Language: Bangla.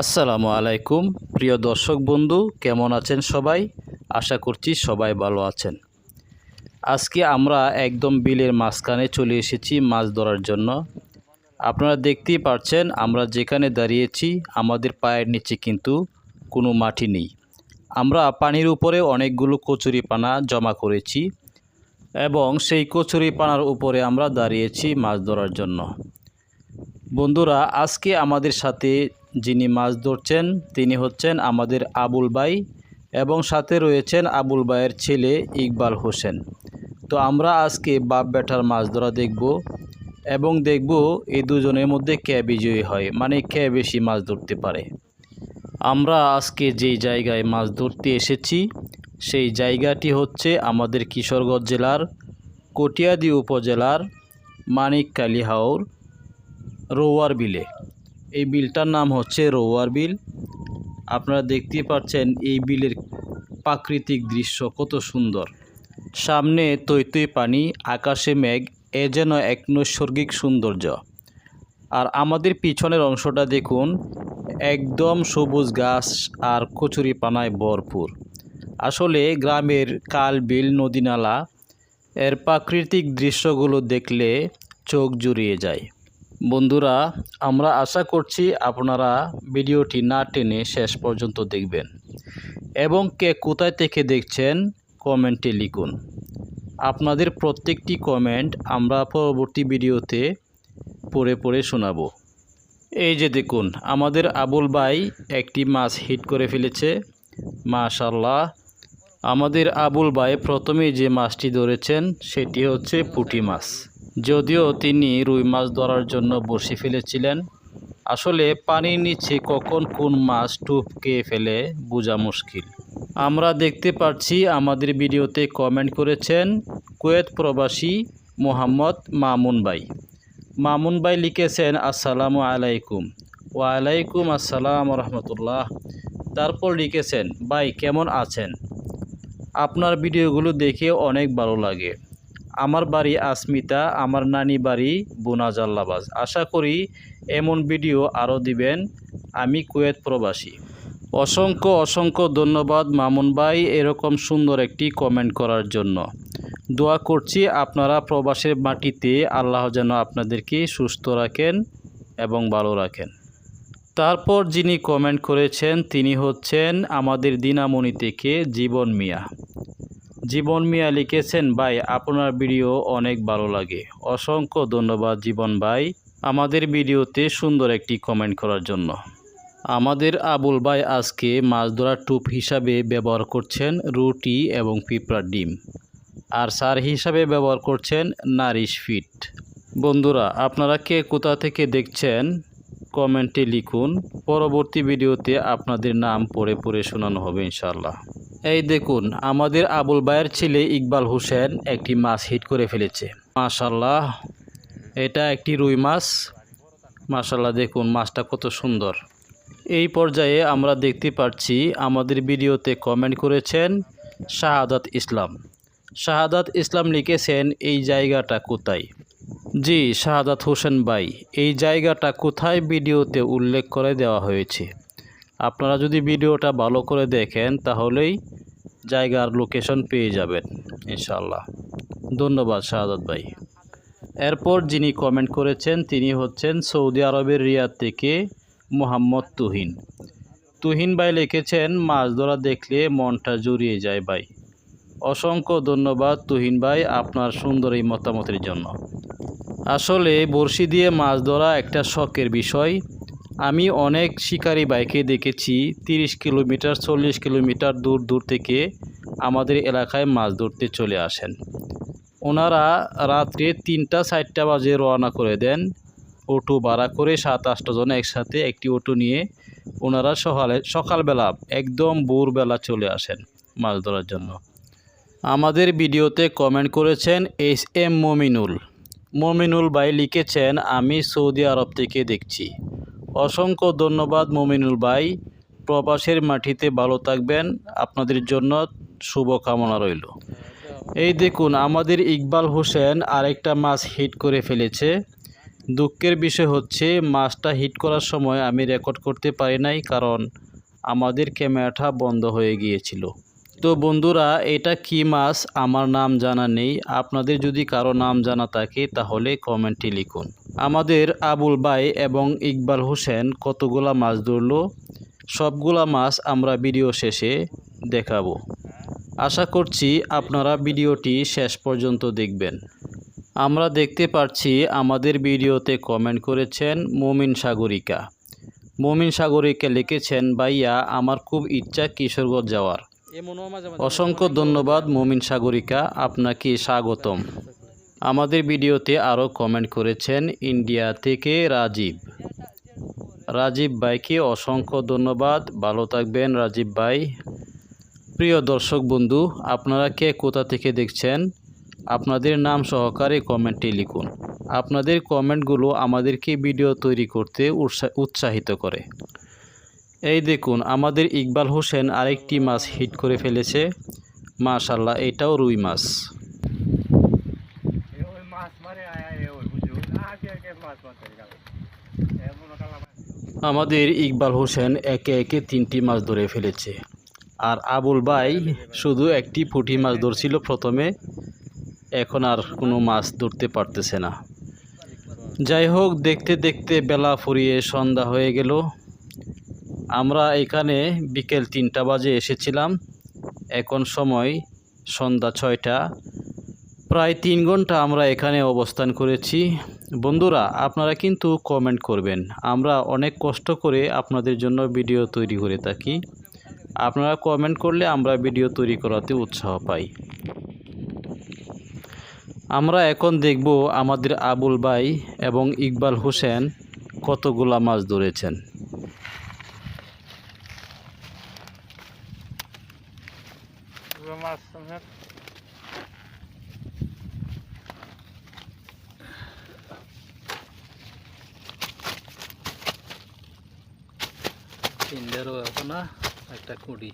আসসালামু আলাইকুম। প্রিয় দর্শক বন্ধু, কেমন আছেন সবাই? আশা করছি সবাই ভালো আছেন। আজকে আমরা একদম বিলের মাঝখানে চলে এসেছি মাছ ধরার জন্য। আপনারা দেখতেই পারছেন, আমরা যেখানে দাঁড়িয়েছি, আমাদের পায়ের নিচে কিন্তু কোনো মাটি নেই। আমরা পানির উপরে অনেকগুলো কচুরি পানা জমা করেছি এবং সেই কচুরি পানার উপরে আমরা দাঁড়িয়েছি মাছ ধরার জন্য। বন্ধুরা, আজকে আমাদের সাথে যিনি মাছ ধরছেন, তিনি হচ্ছেন আমাদের আবুল ভাই এবং সাথে রয়েছেন আবুল বাইয়ের ছেলে ইকবাল হোসেন। তো আমরা আজকে বাপ বেটার মাছ ধরা দেখব এবং দেখব এই দুজনের মধ্যে কে বিজয়ী হয় মানে কে বেশি মাছ ধরতে পারে। আমরা আজকে যেই জায়গায় মাছ ধরতে এসেছি, সেই জায়গাটি হচ্ছে আমাদের কিশোরগঞ্জ জেলার কটিয়াদি উপজেলার মানিককালী হাওর রৌয়ার বিলে। এই বিলটার নাম হচ্ছে রোয়ার বিল। আপনারা দেখতেই পাচ্ছেন এই বিলের প্রাকৃতিক দৃশ্য কত সুন্দর। সামনে তৈতই পানি, আকাশে মেঘ, এ যেন এক নৈসর্গিক সৌন্দর্য। আর আমাদের পিছনের অংশটা দেখুন, একদম সবুজ গাছ আর কচুরি পানায় ভরপুর। আসলে গ্রামের কাল বিল নদী নালা এর প্রাকৃতিক দৃশ্যগুলো দেখলে চোখ জুড়িয়ে যায়। বন্ধুরা, আমরা আশা করছি আপনারা ভিডিওটি না টেনে শেষ পর্যন্ত দেখবেন। এবং কে কোথায় থেকে দেখছেন, কমেন্টে লিখুন। আপনাদের প্রত্যেকটি কমেন্ট আমরা পরবর্তী ভিডিওতে পড়ে পড়ে শোনাবো। এই যে দেখুন, আমাদের আবুল ভাই একটি মাছ হিট করে ফেলেছে। মাশাল্লাহ আমাদের আবুল ভাই প্রথমেই যে মাছটি ধরেছেন, সেটি হচ্ছে পুঁটি মাছ। যদিও তিনি রুই মাছ ধরার জন্য বসে ফেলেছিলেন, আসলে পানির নিচে কখন কোন মাছ টুপকে ফেলে বোঝা মুশকিল। আমরা দেখতে পাচ্ছি আমাদের ভিডিওতে কমেন্ট করেছেন কুয়েত প্রবাসী মোহাম্মদ মামুন ভাই। মামুন ভাই লিখেছেন, আসসালামু আলাইকুম। ওয়ালাইকুম আসসালাম রহমতুল্লাহ। তারপর লিখেছেন, ভাই কেমন আছেন? আপনার ভিডিওগুলো দেখে অনেক ভালো লাগে। আমার বাড়ি আসমিতা, আমার নানি বাড়ি বুনাজাল্লাবাজ আশা করি এমন ভিডিও আরও দিবেন। আমি কুয়েত প্রবাসী। অসংখ্য অসংখ্য ধন্যবাদ মামুন ভাই এরকম সুন্দর একটি কমেন্ট করার জন্য। দোয়া করছি আপনারা প্রবাসের মাটিতে আল্লাহ যেন আপনাদেরকে সুস্থ রাখেন এবং ভালো রাখেন। তারপর যিনি কমেন্ট করেছেন, তিনি হচ্ছেন আমাদের দিনামণি থেকে জীবন মিয়া। জীবন মিয়া লিখেছেন, ভাই, আপনার ভিডিও অনেক ভালো লাগে। অসংখ্য ধন্যবাদ, জীবন ভাই, আমাদের ভিডিওতে সুন্দর একটি কমেন্ট করার জন্য। আমাদের আবুল ভাই আজকে মাছ ধরার টুপ হিসাবে ব্যবহার করছেন রুটি এবং পিঁপড়ার ডিম। আর সার হিসাবে ব্যবহার করছেন নারিশ ফিট। বন্ধুরা, আপনারা কে কোথা থেকে দেখছেন কমেন্টে লিখুন। পরবর্তী ভিডিওতে আপনাদের নাম পড়ে পড়ে শোনানো হবে ইনশাল্লাহ এই দেখুন, আমাদের আবুল ভাইয়ের ছেলে ইকবাল হোসেন একটি মাছ হিট করে ফেলেছে। মাশাল্লাহ এটা একটি রুই মাছ। মাশাল্লাহ দেখুন মাছটা কত সুন্দর। এই পর্যায়ে আমরা দেখতে পাচ্ছি, আমাদের ভিডিওতে কমেন্ট করেছেন শাহাদাত ইসলাম। শাহাদাত ইসলাম লিখেছেন, এই জায়গাটা কোথায়? জি, শাহাদাত হোসেন ভাই, এই জায়গাটা কোথায়? ভিডিওতে উল্লেখ করে দেওয়া হয়েছে। আপনারা যদি ভিডিওটা ভালো করে দেখেন, তাহলেই জায়গার লোকেশন পেয়ে যাবেন ইনশাল্লাহ ধন্যবাদ শাহাদাত ভাই। এরপর যিনি কমেন্ট করেছেন, তিনি হচ্ছেন সৌদি আরবের রিয়াদ থেকে মোহাম্মদ তুহিন। তুহিন ভাই লিখেছেন, মাছ ধরা দেখলে মনটা জুড়িয়ে যায় ভাই। অসংখ্য ধন্যবাদ তুহিন ভাই আপনার সুন্দর এই মতামতের জন্য। আসলে বড়শি দিয়ে মাছ ধরা একটা শখের বিষয়। আমি অনেক শিকারী বাইকে দেখেছি, তিরিশ কিলোমিটার, চল্লিশ কিলোমিটার দূর দূর থেকে আমাদের এলাকায় মাছ ধরতে চলে আসেন। ওনারা রাত্রে তিনটা, চারটা বাজে রওনা করে দেন। অটো ভাড়া করে সাত, আটটা জন একসাথে একটি অটো নিয়ে ওনারা সকালে, সকালবেলা, একদম ভোরবেলা চলে আসেন মাছ ধরার জন্য। আমাদের ভিডিওতে কমেন্ট করেছেন এস এম মমিনুল। মমিনুল ভাই লিখেছেন, আমি সৌদি আরব থেকে দেখছি। অসংখ্য ধন্যবাদ মমিনুল ভাই। প্রবাসের মাটিতে ভালো থাকবেন। আপনাদের জন্য শুভকামনা রইল। এই দেখুন, আমাদের ইকবাল হোসেন আরেকটা মাছ হিট করে ফেলেছে। দুঃখের বিষয় হচ্ছে, মাছটা হিট করার সময় আমি রেকর্ড করতে পারি নাই কারণ আমাদের ক্যামেরাটা বন্ধ হয়ে গিয়েছিল। তো বন্ধুরা, এটা কি মাছ? আমার নাম জানা নেই। আপনাদের যদি কারও নাম জানা থাকে, তাহলে কমেন্টে লিখুন। আমাদের আবুল ভাই এবং ইকবাল হোসেন কতগুলা মাছ ধরলো? সবগুলা মাছ আমরা ভিডিও শেষে দেখাবো। আশা করছি আপনারা ভিডিওটি শেষ পর্যন্ত দেখবেন। আমরা দেখতে পাচ্ছি আমাদের ভিডিওতে কমেন্ট করেছেন মমিন সাগরিকা। মমিন সাগরিকা লিখেছেন, ভাইয়া, আমার খুব ইচ্ছা কিশোরগঞ্জ যাওয়ার। অসংখ্য ধন্যবাদ মমিন সাগরিকা আপনাকে স্বাগতম। আমাদের ভিডিওতে আরও কমেন্ট করেছেন ইন্ডিয়া থেকে রাজীব। রাজীব ভাইকে অসংখ্য ধন্যবাদ ভালো থাকবেন রাজীব ভাই। প্রিয় দর্শক বন্ধু আপনারা কে কোথা থেকে দেখছেন? আপনাদের নাম সহকারে কমেন্টে লিখুন। আপনাদের কমেন্টগুলো আমাদেরকে ভিডিও তৈরি করতে উৎসা- উৎসাহিত করে। এই দেখুন, আমাদের ইকবাল হোসেন আরেকটি মাছ হিট করে ফেলেছে। মাশাল্লাহ এটাও রুই মাছ। আমাদের ইকবাল হোসেন একে একে তিনটি মাছ ধরে ফেলেছে। আর আবুল ভাই শুধু একটি পুঁটি মাছ ধরছিল প্রথমে, এখন আর কোনো মাছ ধরতে পারতেছে না। যাই হোক, দেখতে দেখতে বেলা ফুরিয়ে সন্ধ্যা হয়ে গেল। আমরা এখানে বিকেল তিনটা বাজে এসেছিলাম। এখন সময় সন্ধ্যা ছয়টা। প্রায় তিন ঘণ্টা আমরা এখানে অবস্থান করেছি। বন্ধুরা, আপনারা কিন্তু কমেন্ট করবেন। আমরা অনেক কষ্ট করে আপনাদের জন্য ভিডিও তৈরি করে থাকি। আপনারা কমেন্ট করলে আমরা ভিডিও তৈরি করাতে উৎসাহ পাই। আমরা এখন দেখব আমাদের আবুল ভাই এবং ইকবাল হোসেন কতগুলা মাছ ধরেছেন। তিনটারও এখন একটা কুড়ি।